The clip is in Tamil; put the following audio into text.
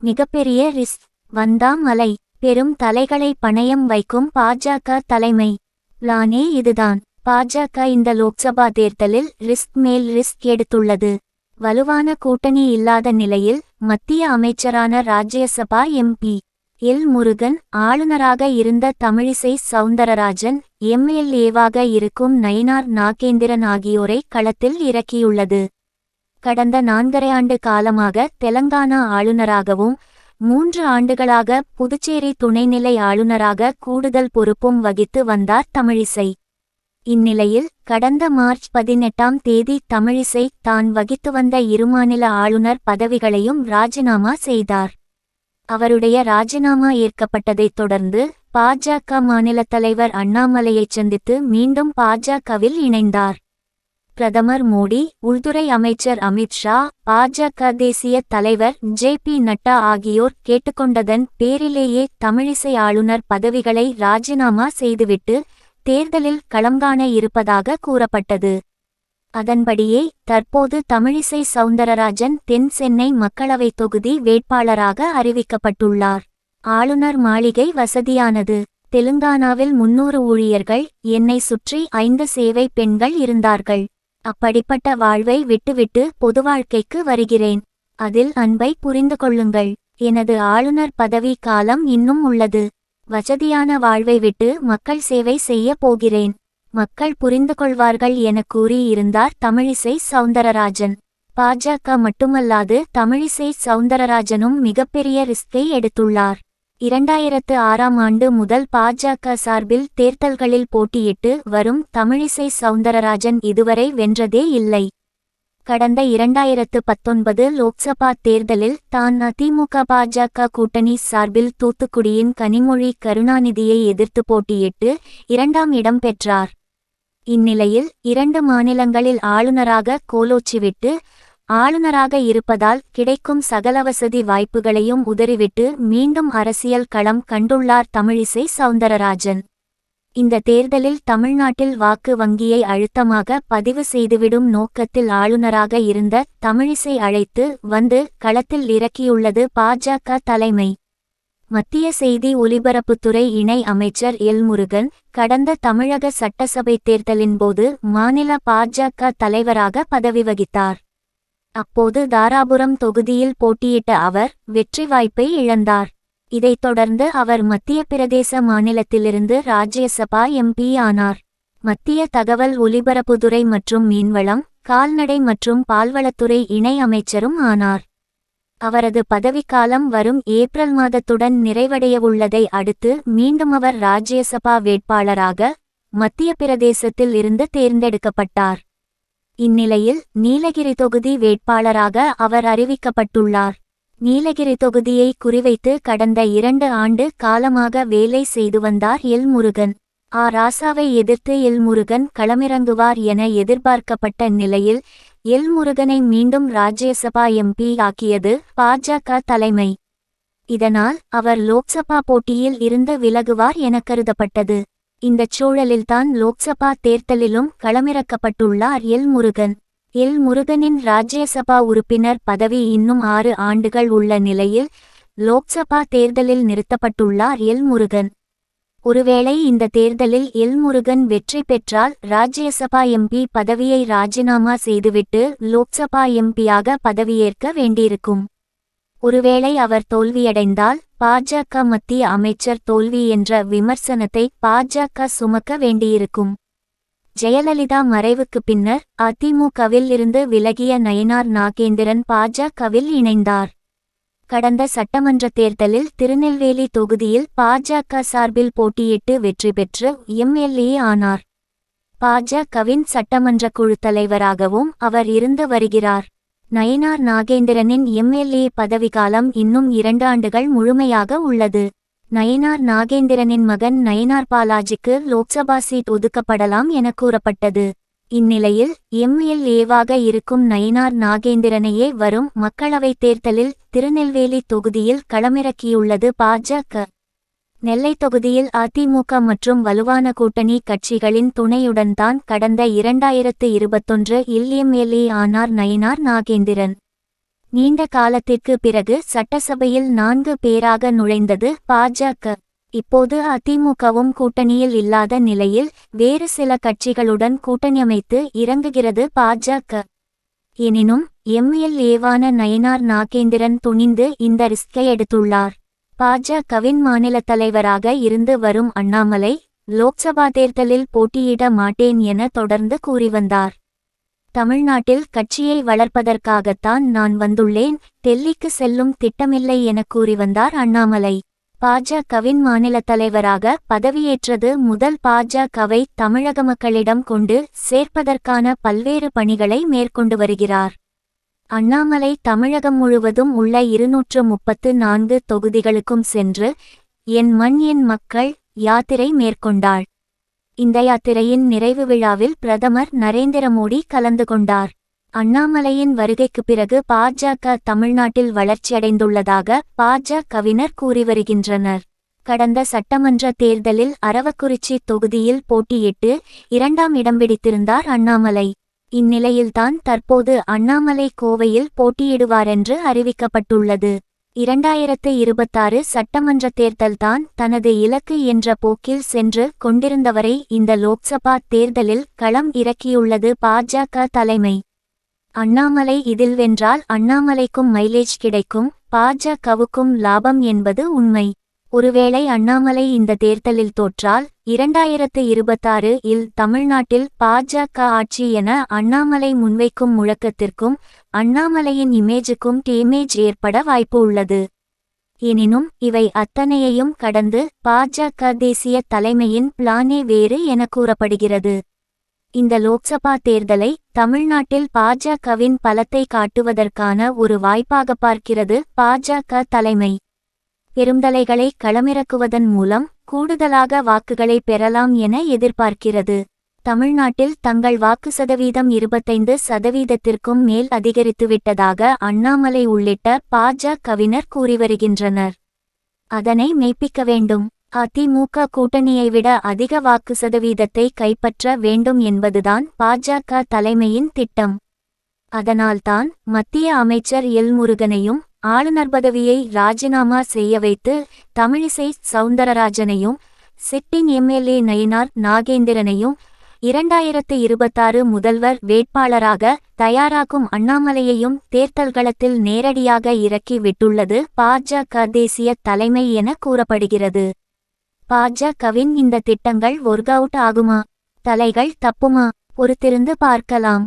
மிகப்பெரிய ரிஸ்க். வந்தா மலை. பெரும் தலைகளை பணயம் வைக்கும் பாஜக தலைமை. பிளானே இதுதான். பாஜக இந்த லோக்சபா தேர்தலில் ரிஸ்க் மேல் ரிஸ்க் எடுத்துள்ளது. வலுவான கூட்டணி இல்லாத நிலையில் மத்திய அமைச்சரான ராஜ்யசபா எம்பி எல். முருகன் ஆளுநராக இருந்த தமிழிசை சவுந்தரராஜன் எம்எல்ஏவாக இருக்கும் நயினார் நாகேந்திரன் ஆகியோரை களத்தில் இறக்கியுள்ளது. கடந்த நான்கரை ஆண்டு காலமாக தெலங்கானா ஆளுநராகவும் மூன்று ஆண்டுகளாக புதுச்சேரி துணைநிலை ஆளுநராக கூடுதல் பொறுப்பும் வகித்து வந்தார் தமிழிசை. இந்நிலையில் கடந்த மார்ச் பதினெட்டாம் தேதி தமிழிசை தான் வகித்து வந்த இருமாநில ஆளுநர் பதவிகளையும் ராஜினாமா செய்தார். அவருடைய ராஜினாமா ஏற்கப்பட்டதைத் தொடர்ந்து பாஜக மாநில தலைவர் அண்ணாமலையைச் சந்தித்து மீண்டும் பாஜகவில் இணைந்தார். பிரதமர் மோடி உள்துறை அமைச்சர் அமித்ஷா பாஜக தேசிய தலைவர் ஜே பி நட்டா ஆகியோர் கேட்டுக்கொண்டதன் பேரிலேயே தமிழிசை ஆளுநர் பதவிகளை ராஜினாமா செய்துவிட்டு தேர்தலில் களம்காண இருப்பதாக கூறப்பட்டது. அதன்படியே தற்போது தமிழிசை சவுந்தரராஜன் தென் சென்னை மக்களவைத் தொகுதி வேட்பாளராக அறிவிக்கப்பட்டுள்ளார். ஆளுநர் மாளிகை வசதியானது. தெலுங்கானாவில் முன்னூறு ஊழியர்கள் என்னை சுற்றி ஐந்து சேவை பெண்கள் இருந்தார்கள். அப்படிப்பட்ட வாழ்வை விட்டுவிட்டு பொது வாழ்க்கைக்கு வருகிறேன். அதில் அன்பை புரிந்து கொள்ளுங்கள். எனது ஆளுநர் பதவி காலம் இன்னும் உள்ளது. வசதியான வாழ்வை விட்டு மக்கள் சேவை செய்ய போகிறேன். மக்கள் புரிந்து கொள்வார்கள் என கூறியிருந்தார் தமிழிசை சவுந்தரராஜன். பாஜக மட்டுமல்லாது தமிழிசை சவுந்தரராஜனும் மிகப்பெரிய ரிஸ்கை எடுத்துள்ளார். இரண்டாயிரத்து ஆறாம் ஆண்டு முதல் பாஜக சார்பில் தேர்தல்களில் போட்டியிட்டு வரும் தமிழிசை சவுந்தரராஜன் இதுவரை வென்றதே இல்லை. கடந்த இரண்டாயிரத்து பத்தொன்பது லோக்சபா தேர்தலில் தான் அதிமுக பாஜக கூட்டணி சார்பில் தூத்துக்குடியின் கனிமொழி கருணாநிதியை எதிர்த்து போட்டியிட்டு இரண்டாம் இடம் பெற்றார். இந்நிலையில் இரண்டு மாநிலங்களில் ஆளுநராக கோலோச்சிவிட்டு ஆளுநராக இருப்பதால் கிடைக்கும் சகல வசதி வாய்ப்புகளையும் உதறிவிட்டு மீண்டும் அரசியல் களம் கண்டுள்ளார் தமிழிசை சவுந்தரராஜன். இந்த தேர்தலில் தமிழ்நாட்டில் வாக்கு வங்கியை அழுத்தமாக பதிவு செய்துவிடும் நோக்கத்தில் ஆளுநராக இருந்த தமிழிசை அழைத்து வந்து களத்தில் இறக்கியுள்ளது பாஜக தலைமை. மத்திய செய்தி ஒலிபரப்புத்துறை இணை அமைச்சர் எல். முருகன் கடந்த தமிழக சட்டசபை தேர்தலின்போது மாநில பாஜக தலைவராக பதவி வகித்தார். அப்போது தாராபுரம் தொகுதியில் போட்டியிட்ட அவர் வெற்றி வாய்ப்பை இழந்தார். இதைத் தொடர்ந்து அவர் மத்திய பிரதேச மாநிலத்திலிருந்து ராஜ்யசபா எம்பி ஆனார். மத்திய தகவல் ஒலிபரப்புத்துறை மற்றும் மீன்வளம் கால்நடை மற்றும் பால்வளத்துறை இணை அமைச்சரும் ஆனார். அவரது பதவிக்காலம் வரும் ஏப்ரல் மாதத்துடன் நிறைவடையவுள்ளதை அடுத்து மீண்டும் அவர் ராஜ்யசபா வேட்பாளராக மத்திய பிரதேசத்தில் இருந்து தேர்ந்தெடுக்கப்பட்டார். இந்நிலையில் நீலகிரி தொகுதி வேட்பாளராக அவர் அறிவிக்கப்பட்டுள்ளார். நீலகிரி தொகுதியை குறிவைத்து கடந்த இரண்டு ஆண்டு காலமாக வேலை செய்து வந்தார் எல் முருகன் ஆ. ராசாவை எதிர்த்து எல் முருகன் களமிறங்குவார் என எதிர்பார்க்கப்பட்ட நிலையில் எல் முருகனை மீண்டும் ராஜ்யசபா எம்பி ஆக்கியது பாஜக தலைமை. இதனால் அவர் லோக்சபா போட்டியில் இருந்து விலகுவார் என கருதப்பட்டது. இந்தச் சூழலில்தான் லோக்சபா தேர்தலிலும் களமிறக்கப்பட்டுள்ளார் எல் முருகன். எல் முருகனின் ராஜ்யசபா உறுப்பினர் பதவி இன்னும் ஆறு ஆண்டுகள் உள்ள நிலையில் லோக்சபா தேர்தலில் நிறுத்தப்பட்டுள்ளார் எல் முருகன். ஒருவேளை இந்த தேர்தலில் எல் முருகன் வெற்றி பெற்றால் ராஜ்யசபா எம்பி பதவியை ராஜினாமா செய்துவிட்டு லோக்சபா எம்பியாக பதவியேற்க வேண்டியிருக்கும். ஒருவேளை அவர் தோல்வியடைந்தால் பாஜக மத்திய அமைச்சர் தோல்வி என்ற விமர்சனத்தை பாஜக சுமக்க வேண்டியிருக்கும். ஜெயலலிதா மறைவுக்கு பின்னர் அதிமுகவில் இருந்து விலகிய நயனார் நாகேந்திரன் பாஜகவில் இணைந்தார். கடந்த சட்டமன்ற தேர்தலில் திருநெல்வேலி தொகுதியில் பாஜக சார்பில் போட்டியிட்டு வெற்றி பெற்று எம்எல்ஏ ஆனார். பாஜகவின் சட்டமன்ற குழு தலைவராகவும் அவர் இருந்து வருகிறார். நயினார் நாகேந்திரனின் எம்எல்ஏ பதவிக்காலம் இன்னும் இரண்டு ஆண்டுகள் முழுமையாக உள்ளது. நயினார் நாகேந்திரனின் மகன் நயினார் பாலாஜிக்கு லோக்சபா சீட் ஒதுக்கப்படலாம் என கூறப்பட்டது. இந்நிலையில் எம்எல்ஏவாக இருக்கும் நயினார் நாகேந்திரனையே வரும் மக்களவைத் தேர்தலில் திருநெல்வேலி தொகுதியில் களமிறக்கியுள்ளது பாஜக நெல்லை தொகுதியில் அதிமுக மற்றும் வலுவான கூட்டணி கட்சிகளின் துணையுடன் தான் கடந்த இரண்டாயிரத்து இருபத்தொன்று இல் எம்எல்ஏ ஆனார் நயினார் நாகேந்திரன். நீண்ட காலத்திற்கு பிறகு சட்டசபையில் நான்கு பேராக நுழைந்தது பாஜக. இப்போது அதிமுகவும் கூட்டணியில் இல்லாத நிலையில் வேறு சில கட்சிகளுடன் கூட்டணி அமைத்து இறங்குகிறது பாஜக. எனினும் எம்எல்ஏவான நயனார் நாகேந்திரன் துணிந்து இந்த ரிஸ்கை எடுத்துள்ளார். பாஜகவின் மாநில தலைவராக இருந்து வரும் அண்ணாமலை லோக்சபா தேர்தலில் போட்டியிட மாட்டேன் என தொடர்ந்து கூறி வந்தார் தமிழ்நாட்டில் கட்சியை வளர்ப்பதற்காகத்தான் நான் வந்துள்ளேன் டெல்லிக்கு செல்லும் திட்டமில்லை என கூறி வந்தார் அண்ணாமலை. பாஜகவின் மாநில தலைவராக பதவியேற்றது முதல் பாஜகவை தமிழக மக்களிடம் கொண்டு சேர்ப்பதற்கான பல்வேறு பணிகளை மேற்கொண்டு வருகிறார். அண்ணாமலை தமிழகம் முழுவதும் உள்ள இருநூற்று முப்பத்து நான்கு தொகுதிகளுக்கும் சென்று என் மண் என் மக்கள் யாத்திரை மேற்கொண்டாள் இந்த யாத்திரையின் நிறைவு விழாவில் பிரதமர் நரேந்திர மோடி கலந்து கொண்டார். அண்ணாமலையின் வருகைக்கு பிறகு பாஜக தமிழ்நாட்டில் வளர்ச்சியடைந்துள்ளதாக பாஜகவினர் கூறி வருகின்றனர். கடந்த சட்டமன்ற தேர்தலில் அரவக்குறிச்சி தொகுதியில் போட்டியிட்டு இரண்டாம் இடம் பிடித்திருந்தார் அண்ணாமலை. இந்நிலையில்தான் தற்போது அண்ணாமலை கோவையில் போட்டியிடுவாரென்று அறிவிக்கப்பட்டுள்ளது. இரண்டாயிரத்து இருபத்தாறு சட்டமன்ற தேர்தல்தான் தனது இலக்கு என்ற போக்கில் சென்று கொண்டிருந்தவரை இந்த லோக்சபா தேர்தலில் களம் இறக்கியுள்ளது பாஜக தலைமை. அண்ணாமலை இதில் வென்றால் அண்ணாமலைக்கும் மைலேஜ் கிடைக்கும் பாஜகவுக்கும் லாபம் என்பது உண்மை. ஒருவேளை அண்ணாமலை இந்த தேர்தலில் தோற்றால் இரண்டாயிரத்து இருபத்தாறு இல் தமிழ்நாட்டில் பாஜக ஆட்சி என அண்ணாமலை முன்வைக்கும் முழக்கத்திற்கும் அண்ணாமலையின் இமேஜுக்கும் டேமேஜ் ஏற்பட வாய்ப்பு உள்ளது. எனினும் இவை அத்தனையையும் கடந்து பாஜக தேசிய தலைமையின் பிளானே வேறு என கூறப்படுகிறது. இந்த லோக்சபா தேர்தலை தமிழ்நாட்டில் பாஜகவின் பலத்தை காட்டுவதற்கான ஒரு வாய்ப்பாக பார்க்கிறது பாஜக தலைமை. பெருந்தலைகளை களமிறக்குவதன் மூலம் கூடுதலாக வாக்குகளை பெறலாம் என எதிர்பார்க்கிறது. தமிழ்நாட்டில் தங்கள் வாக்கு சதவீதம் இருபத்தைந்து சதவீதத்திற்கும் மேல் அதிகரித்துவிட்டதாக அண்ணாமலை உள்ளிட்ட பாஜகவினர் கூறி வருகின்றனர் அதனை மெய்ப்பிக்க வேண்டும். அதிமுக கூட்டணியை விட அதிக வாக்கு சதவீதத்தை கைப்பற்ற வேண்டும் என்பதுதான் பாஜக தலைமையின் திட்டம். அதனால்தான் மத்திய அமைச்சர் எல். முருகனையும் ஆளுநர் பதவியை ராஜினாமா செய்ய வைத்து தமிழிசை சவுந்தரராஜனையும் சிட்டிங் எம்எல்ஏ நயினார் நாகேந்திரனையும் இரண்டாயிரத்து இருபத்தாறு முதல்வர் வேட்பாளராக தயாராகும் அண்ணாமலையையும் தேர்தல்களத்தில் நேரடியாக இறக்கி விட்டுள்ளது பாஜக தேசிய தலைமை என கூறப்படுகிறது. பாஜகவின் இந்த திட்டங்கள் ஒர்க் அவுட் ஆகுமா? தலைகள் தப்புமா? பொறுத்திருந்து பார்க்கலாம்.